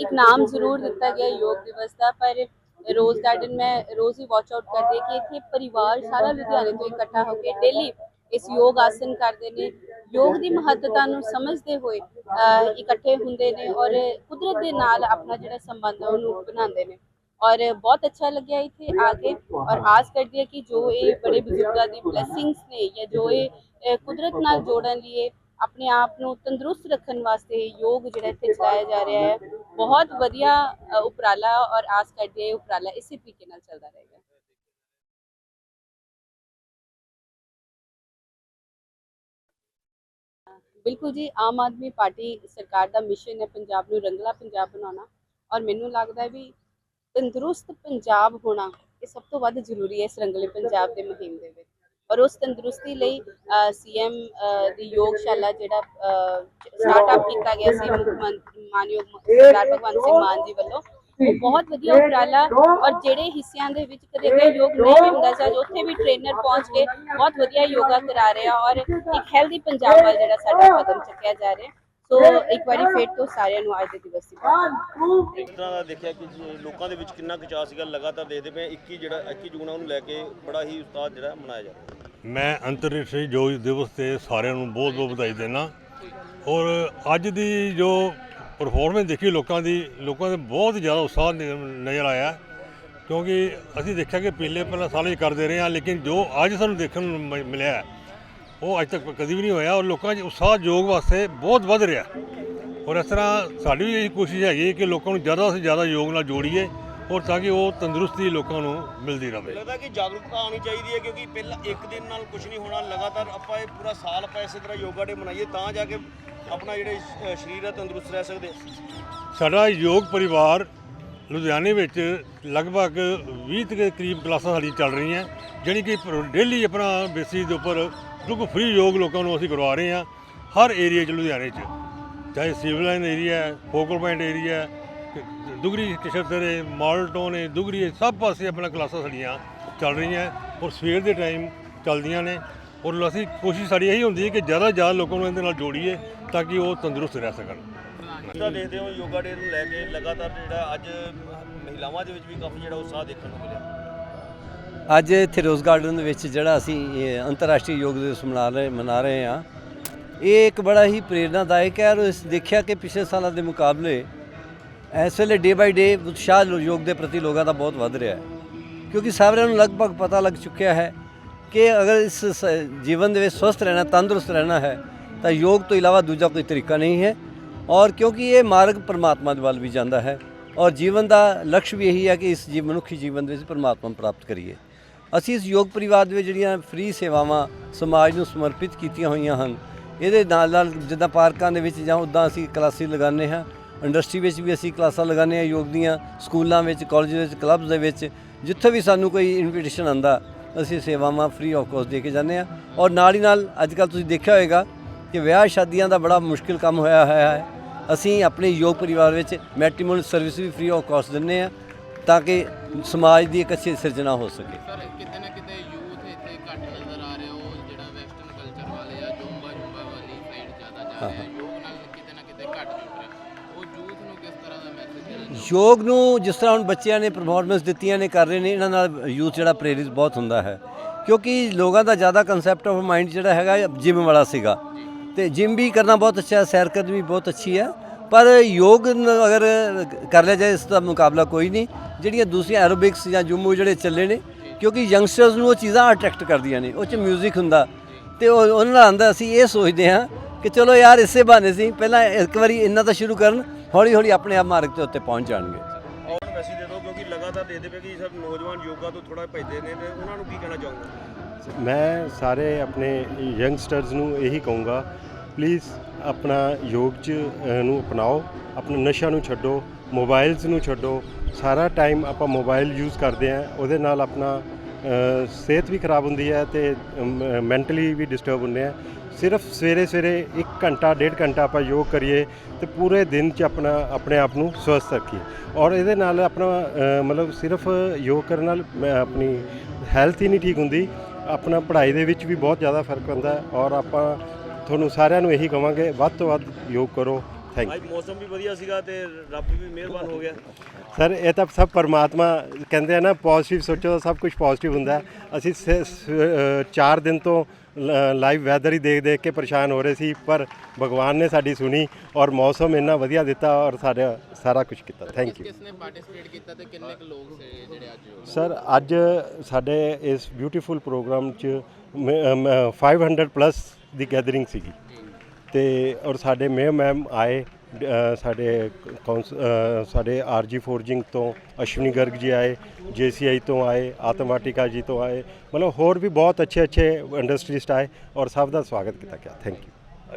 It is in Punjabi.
ਇੱਕ ਨਾਮ ਜ਼ਰੂਰ ਦਿੱਤਾ ਗਿਆ ਯੋਗ ਦਿਵਸ ਦਾ, ਪਰ ਰੋਜ਼ ਗਾਰਡਨ ਮੈਂ ਰੋਜ਼ ਹੀ ਵਾਚ ਆਊਟ ਕਰਦੀ ਹਾਂ ਕਿ ਇੱਥੇ ਪਰਿਵਾਰ ਸਾਰਾ ਲੁਧਿਆਣੇ ਤੋਂ ਇਕੱਠਾ ਹੋ ਕੇ ਡੇਲੀ ਇਸ ਯੋਗ ਆਸਨ ਕਰਦੇ ਨੇ। ਯੋਗ ਦੀ ਮਹੱਤਤਾ ਨੂੰ ਸਮਝਦੇ ਹੋਏ ਇਕੱਠੇ ਹੁੰਦੇ ਨੇ ਔਰ ਕੁਦਰਤ ਦੇ ਨਾਲ ਆਪਣਾ ਜਿਹੜਾ ਸੰਬੰਧ ਹੈ ਉਹਨੂੰ ਬਣਾਉਂਦੇ ਨੇ। ਔਰ ਬਹੁਤ ਅੱਛਾ ਲੱਗਿਆ ਇੱਥੇ ਆ ਕੇ ਔਰ ਆਸ ਕਰਦੀ ਹੈ ਕਿ ਜੋ ਇਹ ਬੜੇ ਬਜ਼ੁਰਗਾਂ ਦੀ ਬਲੇਸਿੰਗਸ ਨੇ ਜਾਂ ਜੋ ਇਹ ਕੁਦਰਤ ਨਾਲ ਜੋੜਨ ਲਈ ਆਪਣੇ ਆਪ ਨੂੰ ਤੰਦਰੁਸਤ ਰੱਖਣ ਵਾਸਤੇ ਯੋਗ ਜਿਹੜਾ ਇੱਥੇ ਚਲਾਇਆ ਜਾ ਰਿਹਾ ਹੈ। ਬਹੁਤ ਵਧੀਆ ਉਪਰਾਲਾ ਔਰ ਆਸ ਕਰਦੇ ਹਾਂ ਉਪਰਾਲਾ ਇਸੇ ਤਰੀਕੇ ਨਾਲ ਚੱਲਦਾ ਰਹੇਗਾ। ਬਿਲਕੁਲ ਜੀ, ਆਮ ਆਦਮੀ ਪਾਰਟੀ ਸਰਕਾਰ ਦਾ ਮਿਸ਼ਨ ਹੈ ਪੰਜਾਬ ਨੂੰ ਰੰਗਲਾ ਪੰਜਾਬ ਬਣਾਉਣਾ ਔਰ ਮੈਨੂੰ ਲੱਗਦਾ ਹੈ ਵੀ ਤੰਦਰੁਸਤ ਪੰਜਾਬ ਹੋਣਾ ਇਹ ਸਭ ਤੋਂ ਵੱਧ ਜ਼ਰੂਰੀ ਹੈ ਇਸ ਰੰਗਲੇ ਪੰਜਾਬ ਦੇ ਮੁਹਿੰਮ ਦੇ ਵਿੱਚ। ਔਰ ਉਸ ਤੰਦਰੁਸਤੀ ਲਈ ਸੀਐਮ ਦੀ ਯੋਗਸ਼ਾਲਾ ਜਿਹੜਾ ਸਟਾਰਟਅਪ ਕੀਤਾ ਗਿਆ ਸੀ ਮੁੱਖ ਮੰਤਰੀ ਮਾਨਯੋਗ ਸਰਦਾਰ ਭਗਵੰਤ ਸਿੰਘ ਮਾਨ ਜੀ ਵੱਲੋਂ ਬਹੁਤ ਵਧੀਆ ਉਪਰਾਲਾ ਔਰ ਜਿਹੜੇ ਹਿੱਸਿਆਂ ਦੇ ਵਿੱਚ ਕਦੇ ਕੋਈ ਯੋਗ ਨਹੀਂ ਹੁੰਦਾ ਸੀ ਉੱਥੇ ਵੀ ਟ੍ਰੇਨਰ ਪਹੁੰਚ ਕੇ ਬਹੁਤ ਵਧੀਆ ਯੋਗਾ ਕਰਾ ਰਹੇ ਔਰ ਇੱਕ ਹੈਲਦੀ ਪੰਜਾਬ ਵੱਲ ਜਿਹੜਾ ਸਾਡਾ ਕਦਮ ਚੱਕਿਆ ਜਾ ਰਿਹਾ। ਸੋ ਇੱਕ ਵਾਰੀ ਫੇਰ ਤੋਂ ਸਾਰਿਆਂ ਨੂੰ ਅੱਜ ਦੇ ਦਿਵਸ ਦੀ ਬਹੁਤ ਇਸ ਤਰ੍ਹਾਂ ਦਾ ਦੇਖਿਆ ਕਿ ਜੀ ਲੋਕਾਂ ਦੇ ਵਿੱਚ ਕਿੰਨਾ ਚਾਅ ਸੀਗਾ ਲਗਾਤਾਰ ਦੇਖਦੇ ਪਏ 21 ਜਿਹੜਾ 21 ਜੂਨ ਆ ਉਹਨੂੰ ਲੈ ਕੇ ਬੜਾ ਹੀ ਉਤਸ਼ਾਹ ਜਿਹੜਾ ਮਨਾਇਆ ਜਾ ਰਿਹਾ। ਮੈਂ ਅੰਤਰਰਾਸ਼ਟਰੀ ਯੋਗ ਦਿਵਸ ਤੇ ਸਾਰਿਆਂ ਨੂੰ ਬਹੁਤ ਬਹੁਤ ਵਧਾਈ ਦੇਣਾ ਔਰ ਅੱਜ ਦੀ ਜੋ ਪਰਫਾਰਮੈਂਸ ਦੇਖੀ ਲੋਕਾਂ ਦੀ ਲੋਕਾਂ ਦੇ ਬਹੁਤ ਜ਼ਿਆਦਾ ਉਤਸ਼ਾਹ ਨ- ਨਜ਼ਰ ਆਇਆ। ਕਿਉਂਕਿ ਅਸੀਂ ਦੇਖਿਆ ਕਿ ਪਿਛਲੇ ਪਹਿਲਾਂ ਸਾਲੇ ਕਰਦੇ ਰਹੇ ਹਾਂ ਲੇਕਿਨ ਜੋ ਅੱਜ ਸਾਨੂੰ ਦੇਖਣ ਨੂੰ ਮ- ਮਿਲਿਆ ਹੈ, ਉਹ ਅੱਜ ਤੱਕ ਕਦੀ ਵੀ ਨਹੀਂ ਹੋਇਆ ਔਰ ਲੋਕਾਂ 'ਚ ਉਤਸ਼ਾਹ ਯੋਗ ਵਾਸਤੇ ਬਹੁਤ ਵੱਧ ਰਿਹਾ। ਔਰ ਇਸ ਤਰ੍ਹਾਂ ਸਾਡੀ ਵੀ ਇਹ ਕੋਸ਼ਿਸ਼ ਹੈਗੀ ਕਿ ਲੋਕਾਂ ਨੂੰ ਜ਼ਿਆਦਾ ਤੋਂ ਜ਼ਿਆਦਾ ਯੋਗ ਨਾਲ ਜੋੜੀਏ ਔਰ ਤਾਂ ਕਿ ਉਹ ਤੰਦਰੁਸਤੀ ਲੋਕਾਂ ਨੂੰ ਮਿਲਦੀ ਰਹੇ ਲੱਗਦਾ ਕਿ ਜਾਗਰੂਕਤਾ ਆਉਣੀ ਚਾਹੀਦੀ ਹੈ ਕਿਉਂਕਿ ਪਹਿਲਾਂ ਇੱਕ ਦਿਨ ਨਾਲ ਕੁਝ ਨਹੀਂ ਹੋਣਾ ਲਗਾਤਾਰ ਆਪਾਂ ਇਹ ਪੂਰਾ ਸਾਲ ਆਪਾਂ ਇਸੇ ਤਰ੍ਹਾਂ ਯੋਗਾ ਡੇ ਮਨਾਈਏ ਤਾਂ ਜਾ ਕੇ ਆਪਣਾ ਜਿਹੜੇ ਸਰੀਰ ਹੈ ਤੰਦਰੁਸਤ ਰਹਿ ਸਕਦੇ। ਸਾਡਾ ਯੋਗ ਪਰਿਵਾਰ ਲੁਧਿਆਣੇ ਵਿੱਚ ਲਗਭਗ 20 ਦੇ ਕਰੀਬ ਕਲਾਸਾਂ ਸਾਡੀਆਂ ਚੱਲ ਰਹੀਆਂ ਜਿਹੜੀ ਕਿ ਡੇਲੀ ਆਪਣਾ ਬੇਸਿਸ ਦੇ ਉੱਪਰ ਬਿਲਕੁਲ ਫ੍ਰੀ ਯੋਗ ਲੋਕਾਂ ਨੂੰ ਅਸੀਂ ਕਰਵਾ ਰਹੇ ਹਾਂ ਹਰ ਏਰੀਆ 'ਚ ਲੁਧਿਆਣੇ 'ਚ। ਚਾਹੇ ਸਿਵਲ ਲਾਈਨ ਏਰੀਆ ਹੈ ਫੋਕਲ ਪੁਆਇੰਟ ਏਰੀਆ ਹੈ ਦੁਗਰੀ ਕਿਸ਼ਤਰੇ ਮਾਲਟੋਨ ਹੈ ਦੁਗਰੀ ਹੈ, ਸਭ ਪਾਸੇ ਆਪਣਾ ਕਲਾਸਾਂ ਸਾਡੀਆਂ ਚੱਲ ਰਹੀਆਂ ਔਰ ਸਵੇਰ ਦੇ ਟਾਈਮ ਚੱਲਦੀਆਂ ਨੇ ਔਰ ਅਸੀਂ ਕੋਸ਼ਿਸ਼ ਸਾਡੀ ਇਹੀ ਹੁੰਦੀ ਹੈ ਕਿ ਜ਼ਿਆਦਾ ਤੋਂ ਜ਼ਿਆਦਾ ਲੋਕਾਂ ਨੂੰ ਇਹਦੇ ਨਾਲ ਜੋੜੀਏ ਤਾਂ ਕਿ ਉਹ ਤੰਦਰੁਸਤ ਰਹਿ ਸਕਣ। ਜਿਸ ਦੇਖਦੇ ਹੋ, ਯੋਗਾ ਡੇ ਨੂੰ ਲੈ ਕੇ ਲਗਾਤਾਰ ਜਿਹੜਾ ਅੱਜ ਮਹਿਲਾਵਾਂ ਦੇ ਵਿੱਚ ਵੀ ਕਾਫੀ ਜਿਹੜਾ ਉਤਸ਼ਾਹ ਦੇਖਣ ਨੂੰ ਮਿਲਿਆ। ਅੱਜ ਇੱਥੇ ਰੋਜ਼ ਗਾਰਡਨ ਦੇ ਵਿੱਚ ਜਿਹੜਾ ਅਸੀਂ ਅੰਤਰਰਾਸ਼ਟਰੀ ਯੋਗ ਦਿਵਸ ਮਨਾ ਰਹੇ ਮਨਾ ਰਹੇ ਹਾਂ। ਇਹ ਇੱਕ ਬੜਾ ਹੀ ਪ੍ਰੇਰਨਾਦਾਇਕ ਹੈ ਔਰ ਇਸ ਦੇਖਿਆ ਕਿ ਪਿਛਲੇ ਸਾਲਾਂ ਦੇ ਮੁਕਾਬਲੇ ਇਸ ਵੇਲੇ ਡੇ ਬਾਈ ਡੇ ਉਤਸ਼ਾਹ ਯੋਗ ਦੇ ਪ੍ਰਤੀ ਲੋਕਾਂ ਦਾ ਬਹੁਤ ਵੱਧ ਰਿਹਾ ਹੈ। ਕਿਉਂਕਿ ਸਾਰਿਆਂ ਨੂੰ ਲਗਭਗ ਪਤਾ ਲੱਗ ਚੁੱਕਿਆ ਹੈ ਕਿ ਅਗਰ ਇਸ ਜੀਵਨ ਦੇ ਵਿੱਚ ਸਵਸਥ ਰਹਿਣਾ, ਤੰਦਰੁਸਤ ਰਹਿਣਾ ਹੈ, ਤਾਂ ਯੋਗ ਤੋਂ ਇਲਾਵਾ ਦੂਜਾ ਕੋਈ ਤਰੀਕਾ ਨਹੀਂ ਹੈ। ਔਰ ਕਿਉਂਕਿ ਇਹ ਮਾਰਗ ਪਰਮਾਤਮਾ ਦੇ ਵੱਲ ਵੀ ਜਾਂਦਾ ਹੈ ਔਰ ਜੀਵਨ ਦਾ ਲਕਸ਼ ਵੀ ਇਹੀ ਹੈ ਕਿ ਇਸ ਜੀ ਮਨੁੱਖੀ ਜੀਵਨ ਦੇ ਵਿੱਚ ਪਰਮਾਤਮਾ ਨੂੰ ਪ੍ਰਾਪਤ ਕਰੀਏ। ਅਸੀਂ ਇਸ ਯੋਗ ਪਰਿਵਾਰ ਦੇ ਵਿੱਚ ਜਿਹੜੀਆਂ ਫ੍ਰੀ ਸੇਵਾਵਾਂ ਸਮਾਜ ਨੂੰ ਸਮਰਪਿਤ ਕੀਤੀਆਂ ਹੋਈਆਂ ਹਨ, ਇਹਦੇ ਨਾਲ ਨਾਲ ਜਿੱਦਾਂ ਪਾਰਕਾਂ ਦੇ ਵਿੱਚ ਜਾਂ ਉੱਦਾਂ ਅਸੀਂ ਕਲਾਸਿਸ ਲਗਾਉਂਦੇ ਹਾਂ, ਇੰਡਸਟਰੀ ਵਿੱਚ ਵੀ ਅਸੀਂ ਕਲਾਸਾਂ ਲਗਾਉਂਦੇ ਹਾਂ, ਯੋਗ ਦੀਆਂ ਸਕੂਲਾਂ ਵਿੱਚ, ਕਾਲਜ ਵਿੱਚ ਕਲੱਬਸ ਦੇ ਵਿੱਚ, ਜਿੱਥੇ ਵੀ ਸਾਨੂੰ ਕੋਈ ਇਨਵੀਟੇਸ਼ਨ ਆਂਦਾ ਅਸੀਂ ਸੇਵਾਵਾਂ ਫ੍ਰੀ ਆਫ ਕੋਸਟ ਦੇ ਕੇ ਜਾਂਦੇ ਹਾਂ। ਔਰ ਨਾਲ ਹੀ ਨਾਲ ਅੱਜ ਕੱਲ੍ਹ ਤੁਸੀਂ ਦੇਖਿਆ ਹੋਵੇਗਾ ਕਿ ਵਿਆਹ ਸ਼ਾਦੀਆਂ ਦਾ ਬੜਾ ਮੁਸ਼ਕਿਲ ਕੰਮ ਹੋਇਆ ਹੋਇਆ ਹੈ। ਅਸੀਂ ਆਪਣੇ ਯੋਗ ਪਰਿਵਾਰ ਵਿੱਚ ਮੈਟਰੀਮੋਨੀ ਸਰਵਿਸ ਵੀ ਫ੍ਰੀ ਆਫ ਕਾਸਟ ਦਿੰਦੇ ਹਾਂ ਤਾਂ ਕਿ ਸਮਾਜ ਦੀ ਇੱਕ ਅੱਛੀ ਸਿਰਜਣਾ ਹੋ ਸਕੇ। ਸਰ ਕਿਤੇ ਨਾ ਕਿਤੇ ਯੂਥ ਇੱਥੇ ਘੱਟ ਨਜ਼ਰ ਆ ਰਿਹਾ ਉਹ ਜਿਹੜਾ ਵੈਸਟਰਨ ਕਲਚਰ ਵਾਲੇ ਆ ਜੋਂਬਾ ਜੁੰਬਾ ਵਾਲੀ ਸਾਈਡ ਜ਼ਿਆਦਾ ਜਾ ਰਿਹਾ ਯੋਗ ਨਾਲ ਕਿਤੇ ਨਾ ਕਿਤੇ ਘੱਟ ਜੁੜ ਰਿਹਾ। ਉਹ ਯੂਥ ਨੂੰ ਕਿਸ ਤਰ੍ਹਾਂ ਦਾ ਮੈਸੇਜ ਦੇਣਾ ਚਾਹੋਗੇ? ਯੋਗ ਨੂੰ ਜਿਸ ਤਰ੍ਹਾਂ ਹੁਣ ਬੱਚਿਆਂ ਨੇ ਪਰਫਾਰਮੈਂਸ ਦਿੱਤੀਆਂ ਨੇ ਕਰ ਰਹੇ ਨੇ ਇਹਨਾਂ ਨਾਲ ਯੂਥ ਜਿਹੜਾ ਪ੍ਰੇਰਿਤ ਬਹੁਤ ਹੁੰਦਾ ਹੈ। ਕਿਉਂਕਿ ਲੋਕਾਂ ਦਾ ਜ਼ਿਆਦਾ ਕਨਸੈਪਟ ਆਫ ਮਾਈਂਡ ਜਿਹੜਾ ਹੈਗਾ ਜਿਮ ਵਾਲਾ ਸੀਗਾ। ਤੇ ਜਿਮ ਵੀ ਕਰਨਾ ਬਹੁਤ ਅੱਛਾ ਹੈ ਸੈਰ ਕਰਨੀ ਵੀ ਬਹੁਤ ਅੱਛੀ ਹੈ। ਪਰ ਯੋਗ ਨ- ਅਗਰ ਕਰ ਲਿਆ ਜਾਏ ਇਸ ਦਾ ਮੁਕਾਬਲਾ ਕੋਈ ਨਹੀਂ। ਜਿਹੜੀਆਂ ਦੂਸਰੀਆਂ ਐਰੋਬਿਕਸ ਜਾਂ ਜੁੰਮੂ ਜਿਹੜੇ ਚੱਲੇ ਨੇ ਕਿਉਂਕਿ ਯੰਗਸਟਰਸ ਨੂੰ ਉਹ ਚੀਜ਼ਾਂ ਅਟਰੈਕਟ ਕਰਦੀਆਂ ਨੇ ਉਹ ਚ 뮤직 ਹੁੰਦਾ। ਤੇ ਉਹ ਉਹਨਾਂ ਦਾ ਆਂਦਾ ਅਸੀਂ ਇਹ ਸੋਚਦੇ ਹਾਂ ਕਿ ਚਲੋ ਯਾਰ ਇਸੇ ਬਹਾਨੇ ਸੀ ਪਹਿਲਾਂ ਇੱਕ ਵਾਰੀ ਇੰਨਾ ਤਾਂ ਸ਼ੁਰੂ ਕਰਨ ਹੌਲੀ ਹੌਲੀ ਆਪਣੇ ਆਪ ਮਾਰਗ ਦੇ ਉੱਤੇ ਪਹੁੰਚ ਜਾਣਗੇ। ਔਰ ਮੈਸੇਜ ਦੇ ਦਿਓ ਕਿਉਂਕਿ ਲਗਾਤਾਰ ਦੇਖਦੇ ਪਏ ਕਿ ਸਭ ਨੌਜਵਾਨ ਯੋਗਾ ਤੋਂ ਥੋੜਾ ਭੱਜਦੇ ਨੇ ਤੇ ਉਹਨਾਂ ਨੂੰ ਕੀ ਕਹਿਣਾ ਚਾਹੋਗੇ? ਮੈਂ ਸਾਰੇ ਆਪਣੇ ਯੰਗਸਟਰਸ ਨੂੰ ਇਹੀ ਕਹੂੰਗਾ ਪਲੀਜ਼ ਆਪਣਾ ਯੋਗ ਚ ਅ, ਨੂੰ ਅਪਣਾਓ ਆਪਣਾ ਨਸ਼ਾ ਨੂੰ ਛੱਡੋ ਮੋਬਾਈਲਸ ਨੂੰ ਛੱਡੋ। ਸਾਰਾ ਟਾਈਮ ਆਪਾਂ ਮੋਬਾਈਲ ਯੂਜ਼ ਕਰਦੇ ਹਾਂ ਉਹਦੇ ਨਾਲ ਆਪਣਾ ਅ, ਸਿਹਤ ਵੀ ਖਰਾਬ ਹੁੰਦੀ ਹੈ ਤੇ ਮੈਂਟਲੀ ਵੀ ਡਿਸਟਰਬ ਹੁੰਦੇ ਆ ਸਿਰਫ ਸਵੇਰੇ ਸਵੇਰੇ 1 ਘੰਟਾ ਡੇਢ ਘੰਟਾ ਆਪਾਂ ਯੋਗ ਕਰੀਏ ਤੇ ਪੂਰੇ ਦਿਨ ਚ ਆਪਣਾ ਆਪਣੇ ਆਪ ਨੂੰ ਸਵਸਥ ਰੱਖੀਏ। ਔਰ ਇਹਦੇ ਨਾਲ ਆਪਣਾ ਅ, ਮਤਲਬ ਸਿਰਫ ਯੋਗ ਕਰਨ ਨਾਲ ਮੈਂ ਆਪਣੀ ਹੈਲਥ ਹੀ ਨਹੀਂ ਠੀਕ ਹੁੰਦੀ। ਆਪਣਾ ਪੜ੍ਹਾਈ ਦੇ ਵਿੱਚ ਵੀ ਬਹੁਤ ਜ਼ਿਆਦਾ ਫ਼ਰਕ ਪੈਂਦਾ ਹੈ ਔਰ ਆਪਾਂ ਤੁਹਾਨੂੰ ਸਾਰਿਆਂ ਨੂੰ ਇਹੀ ਕਵਾਂਗੇ ਵੱਧ ਤੋਂ ਵੱਧ ਯੋਗ ਕਰੋ। ਥੈਂਕ ਅੱਜ ਮੌਸਮ ਵੀ ਵਧੀਆ ਸੀਗਾ ਤੇ ਰੱਬ ਵੀ ਮਿਹਰਬਾਨ ਹੋ ਗਿਆ। ਸਰ ਇਹ ਤਾਂ ਸਭ ਪਰਮਾਤਮਾ ਕਹਿੰਦੇ ਆ ਨਾ ਪੋਜ਼ਿਟਿਵ ਸੋਚੋ ਤਾਂ ਸਭ ਕੁਝ ਪੋਜ਼ਿਟਿਵ ਹੁੰਦਾ। ਹੈ। ਅਸੀਂ 4 ਦਿਨ ਤੋਂ ਲਾਈਵ ਵੈਦਰ ਹੀ ਦੇਖ ਦੇਖ ਕੇ ਪਰੇਸ਼ਾਨ ਹੋ ਰਹੇ ਸੀ ਪਰ ਭਗਵਾਨ ਨੇ ਸਾਡੀ ਸੁਣੀ ਔਰ ਮੌਸਮ ਇੰਨਾ ਵਧੀਆ ਦਿੱਤਾ ਔਰ ਸਾਡਾ ਸਾਰਾ ਕੁਝ ਕੀਤਾ। ਥੈਂਕ ਯੂ ਕਿਸ ਨੇ ਪਾਰਟਿਸਿਪੇਟ ਕੀਤਾ ਤੇ ਕਿੰਨੇ ਕੁ ਲੋਕ ਸੀ ਜਿਹੜੇ ਅੱਜ ਸਰ ਅੱਜ ਸਾਡੇ ਇਸ ਬਿਊਟੀਫੁਲ ਪ੍ਰੋਗਰਾਮ 'ਚ ਮ- ਅਮ, 500 ਪਲੱਸ ਦੀ ਗੈਦਰਿੰਗ ਸੀਗੀ। ਤੇ ਔਰ ਸਾਡੇ ਮੇਅਰ ਮੈਮ ਆਏ ਸਾਡੇ ਕੌਂਸ ਅ, ਸਾਡੇ ਆਰਜੀ ਫੋਰਜਿੰਗ ਤੋਂ ਅਸ਼ਵਨੀ ਗਰਗ ਜੀ ਆਏ ਜੀਸੀਆਈ ਤੋਂ ਆਏ ਆਤਮਾਟਿਕਾ ਜੀ ਤੋਂ ਆਏ ਮਤਲਬ ਹੋਰ ਵੀ ਬਹੁਤ ਅੱਛੇ ਅੱਛੇ ਇੰਡਸਟਰੀਸਟ ਆਏ ਔਰ ਸਭ ਦਾ ਸਵਾਗਤ ਕੀਤਾ ਗਿਆ। Thank you